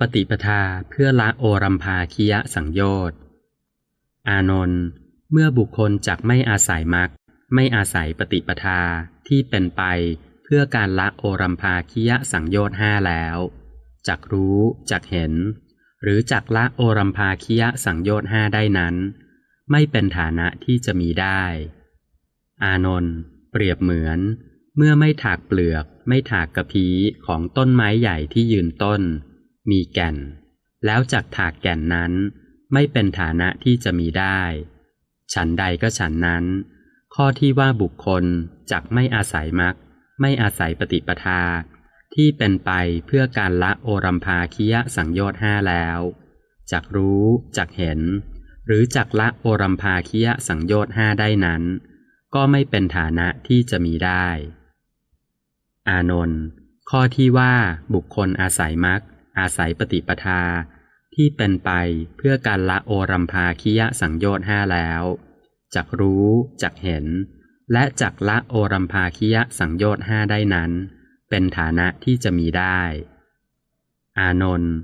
ปฏิปทาเพื่อละโอรัมภาคิยะสังโยชน์อานนท์เมื่อบุคคลจักไม่อาศัยมรรคไม่อาศัยปฏิปทาที่เป็นไปเพื่อการละโอรัมภาคิยะสังโยชน์ห้าแล้วจักรู้จักเห็น หรือจักละโอรัมภาคิยะสังโยชน์ห้าได้นั้น ไม่เป็นฐานะที่จะมีได้ อานนท์เปรียบเหมือน เมื่อไม่ถากเปลือก ไม่ถากกระพีของต้นไม้ใหญ่ที่ยืนต้น มีแก่น แล้วจักถากแก่นนั้น ไม่เป็นฐานะที่จะมีได้ ฉันใดก็ฉันนั้น ข้อที่ว่าบุคคลจักไม่อาศัยมรรคไม่อาศัยปฏิปทา ที่เป็นไปเพื่อการละโอรัมภาคิยะสังโยชน์ห้าแล้วจักรู้จักเห็น หรือจักละโอรัมภาคิยะสังโยชน์ห้าได้นั้น ก็ไม่เป็นฐานะที่จะมีได้ อานนท์ข้อที่ว่าบุคคลอาศัยมรรค อาศัยปฏิปทาที่เป็นไปเพื่อการละโอรัมภาคิยะสังโยชน์ห้าแล้วจักรู้จักเห็น และจักละโอรัมภาคิยะสังโยชน์ห้าได้นั้น เป็นฐานะที่จะมีได้ อานนท์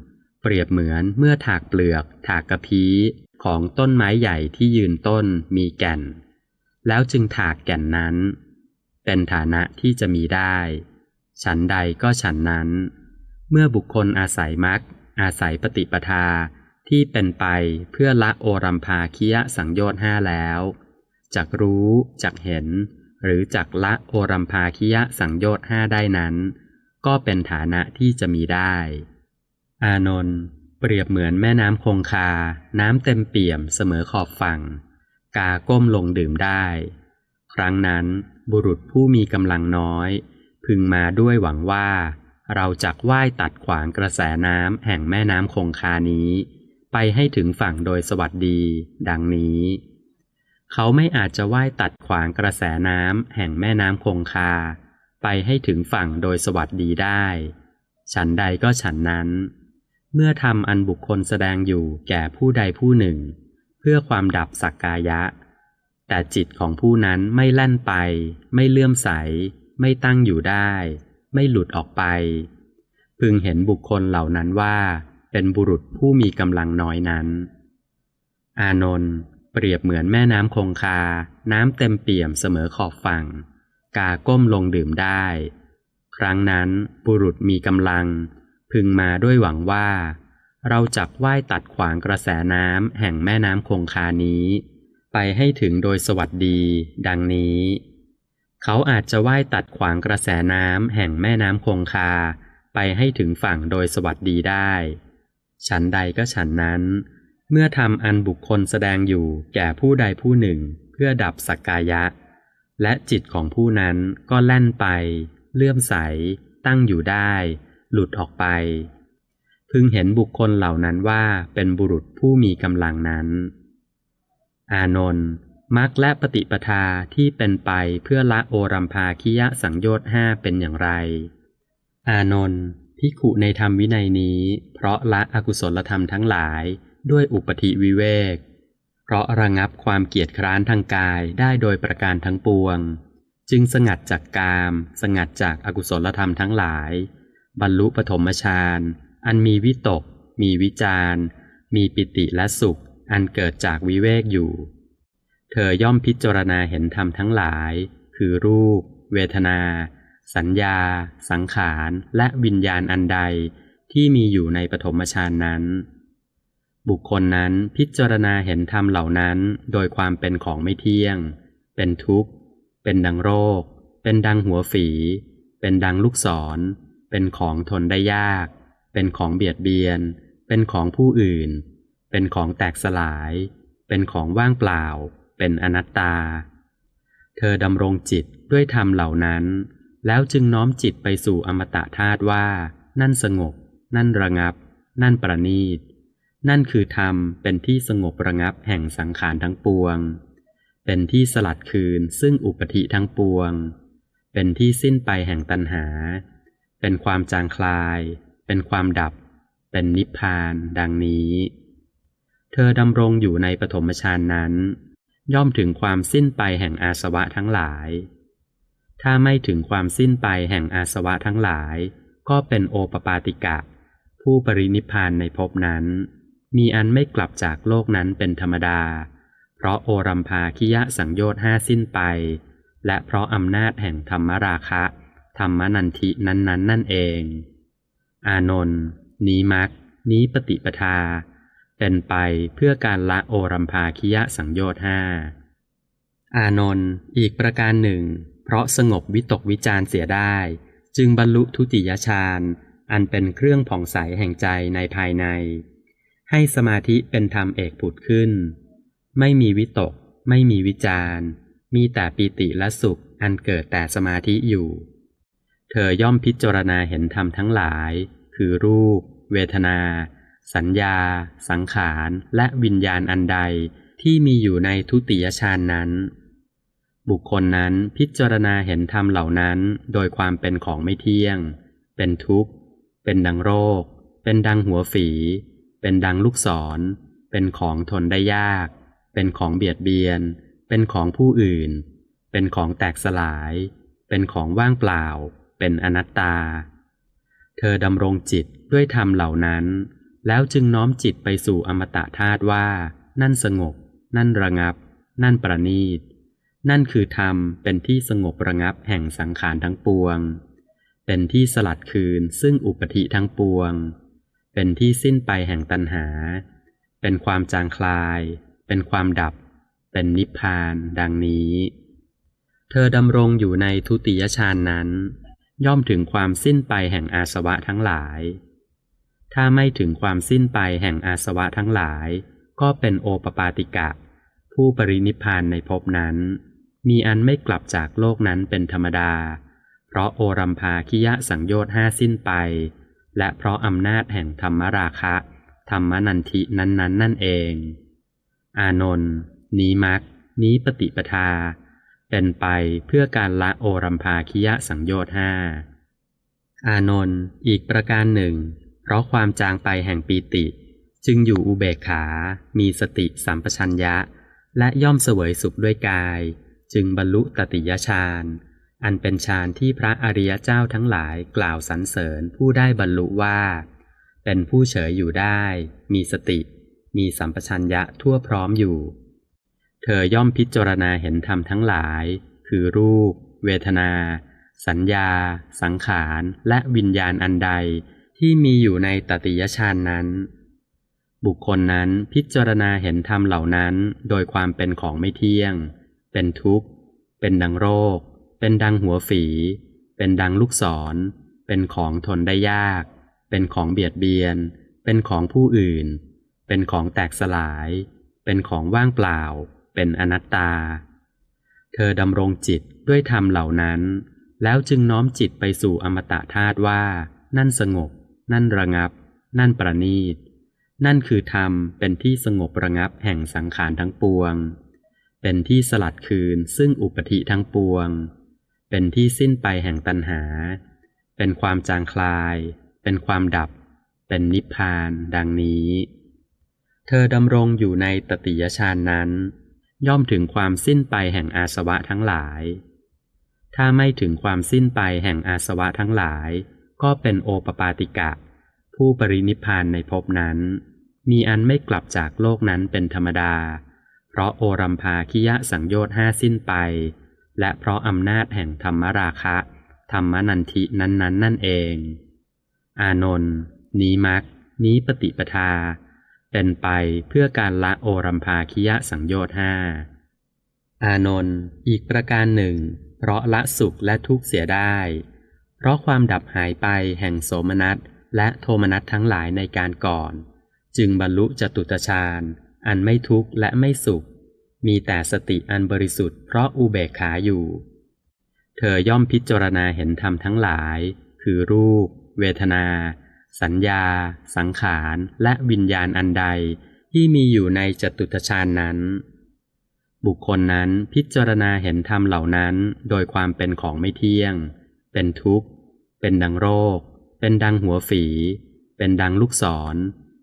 เปรียบเหมือนเมื่อถากเปลือก ถากกระพี้ของต้นไม้ใหญ่ที่ยืนต้นมีแก่น แล้วจึงถากแก่นนั้น เป็นฐานะที่จะมีได้ ฉันใดก็ฉันนั้น เมื่อบุคคลอาศัยมรรคอาศัยปฏิปทาที่เป็นไปเพื่อละโอรัมภาคิยสังโยชน์ห้าแล้วจักรู้จักเห็น หรือจักละโอรัมภาคิยสังโยชน์ห้าได้นั้น ก็เป็นฐานะที่จะมีได้ อานนท์เปรียบเหมือนแม่น้ำคงคา น้ำเต็มเปี่ยมเสมอขอบฝั่ง กาก้มลงดื่มได้ ครั้งนั้นบุรุษผู้มีกำลังน้อย พึงมาด้วยหวังว่า เราจักว่ายตัดขวางกระแสน้ำแห่งแม่น้ำคงคานี้ ไปให้ถึงฝั่งโดยสวัสดี ดังนี้ เขาไม่อาจจะว่ายตัดขวางกระแสน้ำแห่งแม่น้ำคงคา ไปให้ถึงฝั่งโดยสวัสดีได้ ฉันใดก็ฉันนั้น เมื่อทำอันบุคคลแสดงอยู่แก่ผู้ใดผู้หนึ่ง เพื่อความดับสักกายะ แต่จิตของผู้นั้นไม่แล่นไป ไม่เลื่อมใส ไม่ตั้งอยู่ได้ ไม่หลุดออกไป พึงเห็นบุคคลเหล่านั้นว่าเป็นบุรุษผู้มีกำลังน้อยนั้น อานนท์เปรียบเหมือนแม่น้ำคงคา น้ำเต็มเปี่ยมเสมอขอบฝั่ง กาก้มลงดื่มได้ ครั้งนั้นบุรุษมีกำลัง พึงมาด้วยหวังว่า เราจักว่ายตัดขวางกระแสน้ำแห่งแม่น้ำคงคานี้ ไปให้ถึงโดยสวัสดี ดังนี้ เขาอาจจะว่ายตัดขวางกระแสน้ำแห่งแม่น้ำคงคาไปให้ถึงฝั่งโดยสวัสดีได้ ฉันใดก็ฉันนั้น เมื่อทำอันบุคคลแสดงอยู่แก่ผู้ใดผู้หนึ่งเพื่อดับสักกายะ และจิตของผู้นั้นก็แล่นไป เลื่อมใส ตั้งอยู่ได้ หลุดออกไป พึงเห็นบุคคลเหล่านั้นว่าเป็นบุรุษผู้มีกำลังนั้น อานนท์ มรรคและปฏิปทาที่เป็นไปเพื่อละโอรัมภาคิยะสังโยชน์ห้าเป็นอย่างไร อานนท์พิขุในธรรมวินัยนี้ เพราะละอกุศลธรรมทั้งหลายด้วยอุปธิวิเวก เพราะระงับความเกียจคร้านทางกายได้โดยประการทั้งปวง จึงสงัดจากกาม สงัดจากอากุศลธรรมทั้งหลาย บรรลุปฐมฌานอันมีวิตก มีวิจารมีปิติและสุข อันเกิดจากวิเวกอยู่ เธอย่อมพิจารณาเห็นธรรมทั้งหลาย คือรูป เวทนา สัญญา สังขาร และวิญญาณอันใดที่มีอยู่ในปฐมฌานนั้น บุคคลนั้นพิจารณาเห็นธรรมเหล่านั้น โดยความเป็นของไม่เที่ยง เป็นทุกข์ เป็นดังโรค เป็นดังหัวฝี เป็นดังลูกศร เป็นของทนได้ยาก เป็นของเบียดเบียน เป็นของผู้อื่น เป็นของแตกสลาย เป็นของว่างเปล่า เป็นอนัตตา เธอดำรงจิตด้วยธรรมเหล่านั้น แล้วจึงน้อมจิตไปสู่อมตะธาตุว่า นั่นสงบ นั่นระงับ นั่นประณีต นั่นคือธรรมเป็นที่สงบระงับแห่งสังขารทั้งปวง เป็นที่สลัดคืนซึ่งอุปธิทั้งปวง เป็นที่สิ้นไปแห่งตัณหา เป็นความจางคลาย เป็นความดับ เป็นนิพพาน ดังนี้เธอดำรงอยู่ในปฐมฌานนั้น ย่อมถึงความสิ้นไปแห่งอาสวะทั้งหลาย ถ้าไม่ถึงความสิ้นไปแห่งอาสวะทั้งหลาย ก็เป็นโอปปาติกะ ผู้ปรินิพานในภพนั้น มีอันไม่กลับจากโลกนั้นเป็นธรรมดา เพราะโอรัมภาคิยะสังโยชน์ห้าสิ้นไป และเพราะอำนาจแห่งธรรมราคะ ธรรมนันทินั้นๆนั่นเอง อานนท์นี้มักนี้ปฏิปทา เป็นไปเพื่อการละโอรัมภาคิยะสังโยชน์ห้าอานนท์อีกประการหนึ่ง เพราะสงบวิตกวิจารเสียได้ จึงบรรลุทุติยฌานอันเป็นเครื่องผ่องใสแห่งใจในภายใน ให้สมาธิเป็นธรรมเอกผุดขึ้น ไม่มีวิตก ไม่มีวิจารมีแต่ปีติและสุขอันเกิดแต่สมาธิอยู่ เธอย่อมพิจารณาเห็นธรรมทั้งหลาย คือรูป เวทนา สัญญา สังขาร และวิญญาณอันใดที่มีอยู่ในทุติยฌานนั้น บุคคลนั้นพิจารณาเห็นธรรมเหล่านั้น โดยความเป็นของไม่เที่ยง เป็นทุกข์ เป็นดังโรค เป็นดังหัวฝี เป็นดังลูกศร เป็นของทนได้ยาก เป็นของเบียดเบียน เป็นของผู้อื่น เป็นของแตกสลาย เป็นของว่างเปล่า เป็นอนัตตา เธอดำรงจิตด้วยธรรมเหล่านั้น แล้วจึงน้อมจิตไปสู่อมตะธาตุว่า นั่นสงบ นั่นระงับ นั่นประณีต นั่นคือธรรมเป็นที่สงบระงับแห่งสังขารทั้งปวง เป็นที่สลัดคืนซึ่งอุปธิทั้งปวง เป็นที่สิ้นไปแห่งตัณหา เป็นความจางคลาย เป็นความดับ เป็นนิพพานดังนี้ เธอดำรงอยู่ในทุติยฌานนั้น ย่อมถึงความสิ้นไปแห่งอาสวะทั้งหลาย ถ้าไม่ถึงความสิ้นไปแห่งอาสวะทั้งหลาย ก็เป็นโอปปาติกะ ผู้ปรินิพานในภพนั้น มีอันไม่กลับจากโลกนั้นเป็นธรรมดา เพราะโอรัมภาคิยะสังโยชน์ห้าสิ้นไป และเพราะอำนาจแห่งธรรมราคะ ธรรมนันทินั้นๆนั่นเอง อานนท์นี้มักนี้ปฏิปทา เป็นไปเพื่อการละโอรัมภาคิยะสังโยชน์ห้าอานนท์อีกประการหนึ่ง เพราะความจางไปแห่งปีติ จึงอยู่อุเบกขา มีสติสัมปชัญญะ และย่อมเสวยสุขด้วยกาย จึงบรรลุตติยฌานอันเป็นฌานที่พระอริยเจ้าทั้งหลายกล่าวสรรเสริญผู้ได้บรรลุว่า เป็นผู้เฉยอยู่ได้ มีสติ มีสัมปชัญญะทั่วพร้อมอยู่ เธอย่อมพิจารณาเห็นธรรมทั้งหลาย คือรูป เวทนา สัญญา สังขาร และวิญญาณอันใด ที่มีอยู่ในตติยฌานนั้น บุคคลนั้นพิจารณาเห็นธรรมเหล่านั้น โดยความเป็นของไม่เที่ยง เป็นทุกข์ เป็นดังโรค เป็นดังหัวฝี เป็นดังลูกศร เป็นของทนได้ยาก เป็นของเบียดเบียน เป็นของผู้อื่น เป็นของแตกสลาย เป็นของว่างเปล่า เป็นอนัตตา เธอดำรงจิตด้วยธรรมเหล่านั้นแล้วจึงน้อมจิตไปสู่อมตะธาตุว่านั่นสงบ นั่นระงับ นั่นประณีต นั่นคือธรรมเป็นที่สงบระงับแห่งสังขารทั้งปวง เป็นที่สลัดคืนซึ่งอุปธิทั้งปวง เป็นที่สิ้นไปแห่งตัณหา เป็นความจางคลาย เป็นความดับ เป็นนิพพาน ดังนี้ เธอดำรงอยู่ในตติยฌานนั้น ย่อมถึงความสิ้นไปแห่งอาสวะทั้งหลายถ้าไม่ถึงความสิ้นไปแห่งอาสวะทั้งหลาย ก็เป็นโอปปาติกะ ผู้ปรินิพานในภพนั้น มีอันไม่กลับจากโลกนั้นเป็นธรรมดา เพราะโอรัมภาคิยะสังโยชน์ห้าสิ้นไป และเพราะอำนาจแห่งธรรมราคะ ธรรมนันทินั้นๆนนนั่นเอง อานนท์นี้มักนี้ปฏิปทา เป็นไปเพื่อการละโอรัมภาคิยะสังโยชน์ห้าอานนท์อีกประการหนึ่ง เพราะละสุขและทุกข์เสียได้ เพราะความดับหายไปแห่งโสมนัสและโทมนัสทั้งหลายในการก่อน จึงบรรลุจตุตฌานอันไม่ทุกข์และไม่สุข มีแต่สติอันบริสุทธิ์เพราะอุเบกขาอยู่ เธอย่อมพิจารณาเห็นธรรมทั้งหลาย คือรูป เวทนา สัญญา สังขารและวิญญาณอันใด ที่มีอยู่ในจตุตฌานนั้น บุคคลนั้นพิจารณาเห็นธรรมเหล่านั้นโดยความเป็นของไม่เที่ยง เป็นทุกข์ เป็นดังโรค เป็นดังหัวฝี เป็นดังลูกศร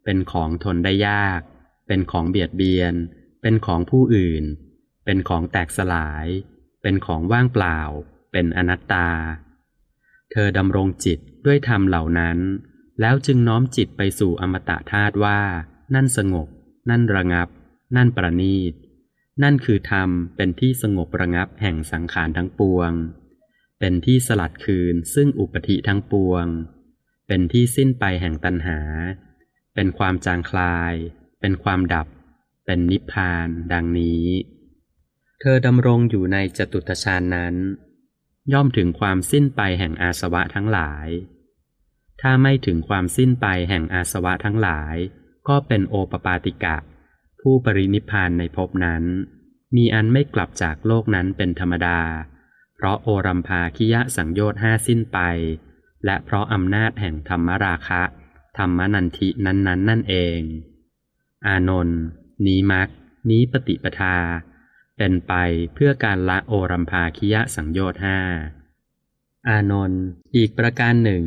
เป็นของทนได้ยาก เป็นของเบียดเบียน เป็นของผู้อื่น เป็นของแตกสลาย เป็นของว่างเปล่า เป็นอนัตตา เธอดำรงจิตด้วยธรรมเหล่านั้น แล้วจึงน้อมจิตไปสู่อมตะธาตุว่า นั่นสงบ นั่นระงับ นั่นประณีต นั่นคือธรรมเป็นที่สงบระงับแห่งสังขารทั้งปวง เป็นที่สลัดคืนซึ่งอุปธิทั้งปวง เป็นที่สิ้นไปแห่งตัณหา เป็นความจางคลาย เป็นความดับ เป็นนิพพานดังนี้ เธอดำรงอยู่ในจตุตฌานนั้น ย่อมถึงความสิ้นไปแห่งอาสวะทั้งหลาย ถ้าไม่ถึงความสิ้นไปแห่งอาสวะทั้งหลาย ก็เป็นโอปปาติกะ ผู้ปรินิพพานในภพนั้น มีอันไม่กลับจากโลกนั้นเป็นธรรมดา เพราะโอรัมภาคิยะสังโยชน์ห้าสิ้นไป และเพราะอำนาจแห่งธรรมราคะ ธรรมนันทินั้นๆนนั่นเอง อานนท์นี้มักนี้ปฏิปทา เป็นไปเพื่อการละโอรัมภาคิยะสังโยชน์ห้าอานนท์อีกประการหนึ่ง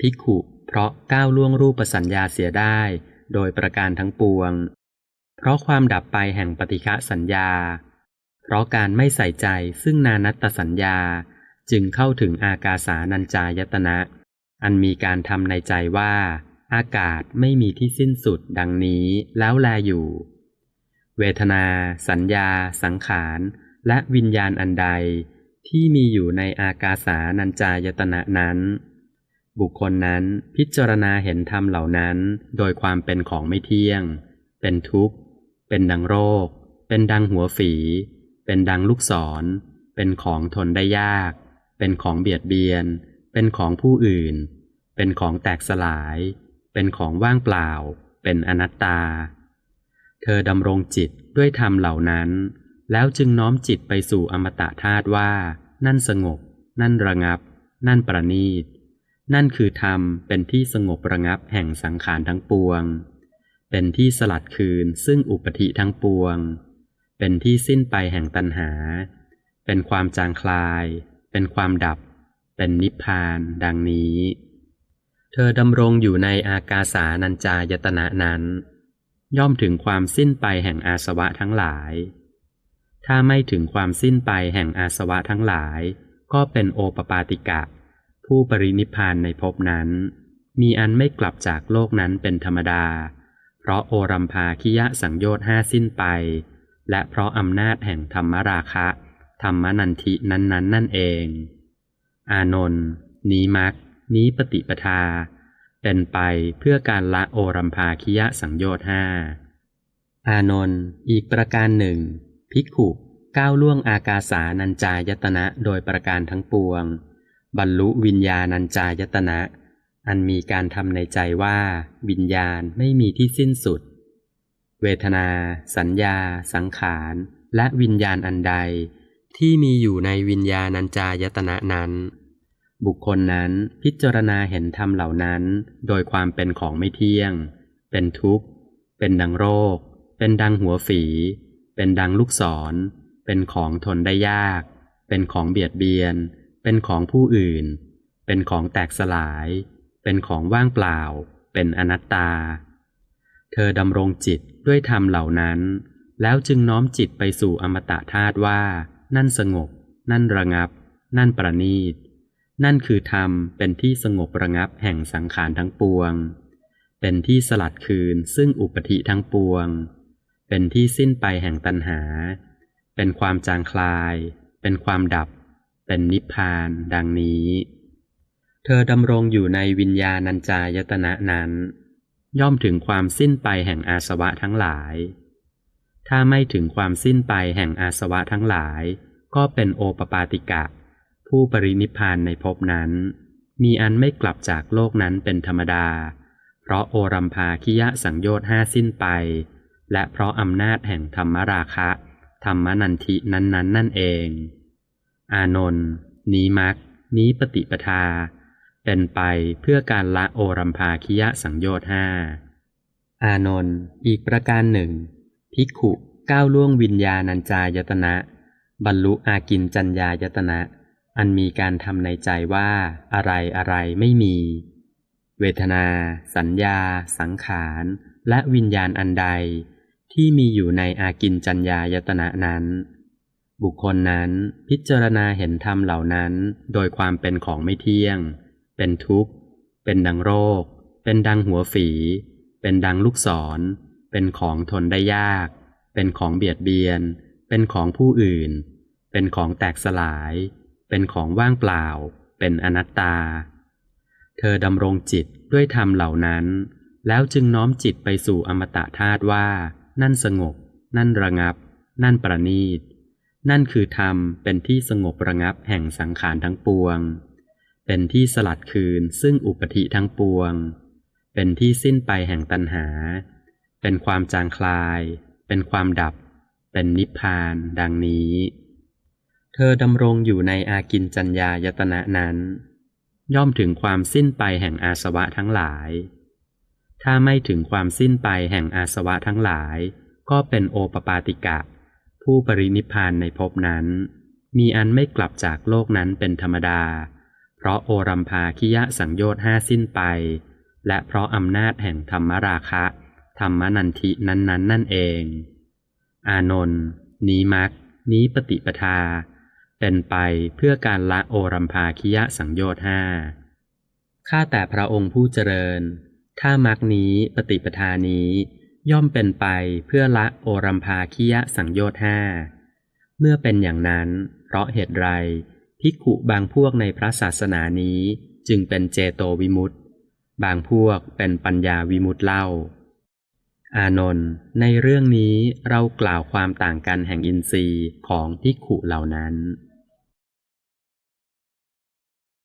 ภิกขุเพราะก้าวล่วงรูปสัญญาเสียได้ โดยประการทั้งปวง เพราะความดับไปแห่งปฏิฆะสัญญา เพราะการไม่ใส่ใจซึ่งนานัตตสัญญาจึงเข้าถึงอากาสานัญจายตนะ อันมีการทำในใจว่า อากาศไม่มีที่สิ้นสุดดังนี้แล้วแลอยู่ เวทนา สัญญา สังขาร และวิญญาณอันใด ที่มีอยู่ในอากาสานัญจายตนะนั้น บุคคลนั้นพิจารณาเห็นธรรมเหล่านั้น โดยความเป็นของไม่เที่ยง เป็นทุกข์ เป็นดังโรค เป็นดังหัวฝี เป็นดังลูกศร เป็นของทนได้ยาก เป็นของเบียดเบียน เป็นของผู้อื่น เป็นของแตกสลาย เป็นของว่างเปล่า เป็นอนัตตา เธอดำรงจิตด้วยธรรมเหล่านั้น แล้วจึงน้อมจิตไปสู่อมตะธาตุว่า นั่นสงบ นั่นระงับ นั่นประณีต นั่นคือธรรมเป็นที่สงบระงับแห่งสังขารทั้งปวง เป็นที่สลัดคืนซึ่งอุปธิทั้งปวง เป็นที่สิ้นไปแห่งตัณหา เป็นความจางคลาย เป็นความดับ เป็นนิพพาน ดังนี้ เธอดำรงอยู่ในอากาสานัญจายตนะนั้น ย่อมถึงความสิ้นไปแห่งอาสวะทั้งหลาย ถ้าไม่ถึงความสิ้นไปแห่งอาสวะทั้งหลาย ก็เป็นโอปปาติกะ ผู้ปรินิพพานในภพนั้น มีอันไม่กลับจากโลกนั้นเป็นธรรมดา เพราะโอรัมภาคิยะสังโยชน์ห้าสิ้นไป และเพราะอำนาจแห่งธรรมราคะ ธรรมนันทินั้นๆนั่นเอง อานนท์นี้มัก นี้ปฏิปทา เป็นไปเพื่อการละโอรัมภาคิยะสังโยชน์ห้าอานนท์อีกประการหนึ่ง ภิกขุก้าวล่วงอากาสานัญจายตนะโดยประการทั้งปวง บรรลุวิญญาณัญจายตนะ อันมีการทำในใจว่า วิญญาณไม่มีที่สิ้นสุด เวทนา สัญญา สังขาร และวิญญาณอันใด ที่มีอยู่ในวิญญาณัญจายตนะนั้น บุคคลนั้นพิจารณาเห็นธรรมเหล่านั้น โดยความเป็นของไม่เที่ยง เป็นทุกข์ เป็นดังโรค เป็นดังหัวฝี เป็นดังลูกศร เป็นของทนได้ยาก เป็นของเบียดเบียน เป็นของผู้อื่น เป็นของแตกสลาย เป็นของว่างเปล่า เป็นอนัตตา เธอดำรงจิต ด้วยธรรมเหล่านั้น แล้วจึงน้อมจิตไปสู่อมตะธาตุว่า นั่นสงบ นั่นระงับ นั่นประณีต นั่นคือธรรมเป็นที่สงบระงับแห่งสังขารทั้งปวง เป็นที่สลัดคืนซึ่งอุปธิทั้งปวง เป็นที่สิ้นไปแห่งตัณหา เป็นความจางคลาย เป็นความดับ เป็นนิพพาน ดังนี้ เธอดำรงอยู่ในวิญญาณัญจายตนะนั้น ย่อมถึงความสิ้นไปแห่งอาสวะทั้งหลาย ถ้าไม่ถึงความสิ้นไปแห่งอาสวะทั้งหลาย ก็เป็นโอปปาติกะ ผู้ปรินิพานในภพนั้น มีอันไม่กลับจากโลกนั้นเป็นธรรมดา เพราะโอรัมภาคิยะสังโยชน์ห้าสิ้นไป และเพราะอำนาจแห่งธรรมราคะ ธรรมนันทินั้นๆนั่นเอง อานนท์นี้มักนี้ปฏิปทา เป็นไปเพื่อการละโอรัมภาคิยะสังโยชน์ห้าอานนท์อีกประการหนึ่ง ภิกขุก้าวล่วงวิญญาณัญจายตนะ บรรลุอากินจัญญายตนะ อันมีการทำในใจว่าอะไรอะไรไม่มี เวทนา สัญญา สังขาร และวิญญาณอันใด ที่มีอยู่ในอากินจัญญายตนะนั้น บุคคลนั้นพิจารณาเห็นธรรมเหล่านั้นโดยความเป็นของไม่เที่ยง เป็นทุกข์ เป็นดังโรค เป็นดังหัวฝี เป็นดังลูกศร เป็นของทนได้ยาก เป็นของเบียดเบียน เป็นของผู้อื่น เป็นของแตกสลาย เป็นของว่างเปล่า เป็นอนัตตา เธอดำรงจิตด้วยธรรมเหล่านั้น แล้วจึงน้อมจิตไปสู่อมตะธาตุว่า นั่นสงบ นั่นระงับ นั่นประณีตนั่นคือธรรมเป็นที่สงบระงับแห่งสังขารทั้งปวง เป็นที่สลัดคืนซึ่งอุปธิทั้งปวง เป็นที่สิ้นไปแห่งตัณหา เป็นความจางคลาย เป็นความดับ เป็นนิพพานดังนี้ เธอดำรงอยู่ในอากินจัญญายตนะนั้น ย่อมถึงความสิ้นไปแห่งอาสวะทั้งหลาย ถ้าไม่ถึงความสิ้นไปแห่งอาสวะทั้งหลาย ก็เป็นโอปปาติกะ ผู้ปรินิพพานในภพนั้น มีอันไม่กลับจากโลกนั้นเป็นธรรมดา ราะโอรัมภาคิยะสังโยชน์ห้าสิ้นไป และเพราะอำนาจแห่งธรรมราคะ ธรรมนันทินั้นๆนั่นเอง อานนท์นี้มักนี้ปฏิปทา เป็นไปเพื่อการละโอรัมภาคิยะสังโยชน์ห้าข้าแต่พระองค์ผู้เจริญ ถ้ามักนี้ปฏิปทานี้ย่อมเป็นไปเพื่อละโอรัมภาคิยะสังโยชน์ห้า เมื่อเป็นอย่างนั้น เพราะเหตุไร ภิกขุบางพวกในพระศาสนานี้จึงเป็นเจโตวิมุตติบางพวกเป็นปัญญาวิมุตติเล่า อานนท์ในเรื่องนี้เรากล่าวความต่างกันแห่งอินทรีย์ของภิกขุเหล่านั้น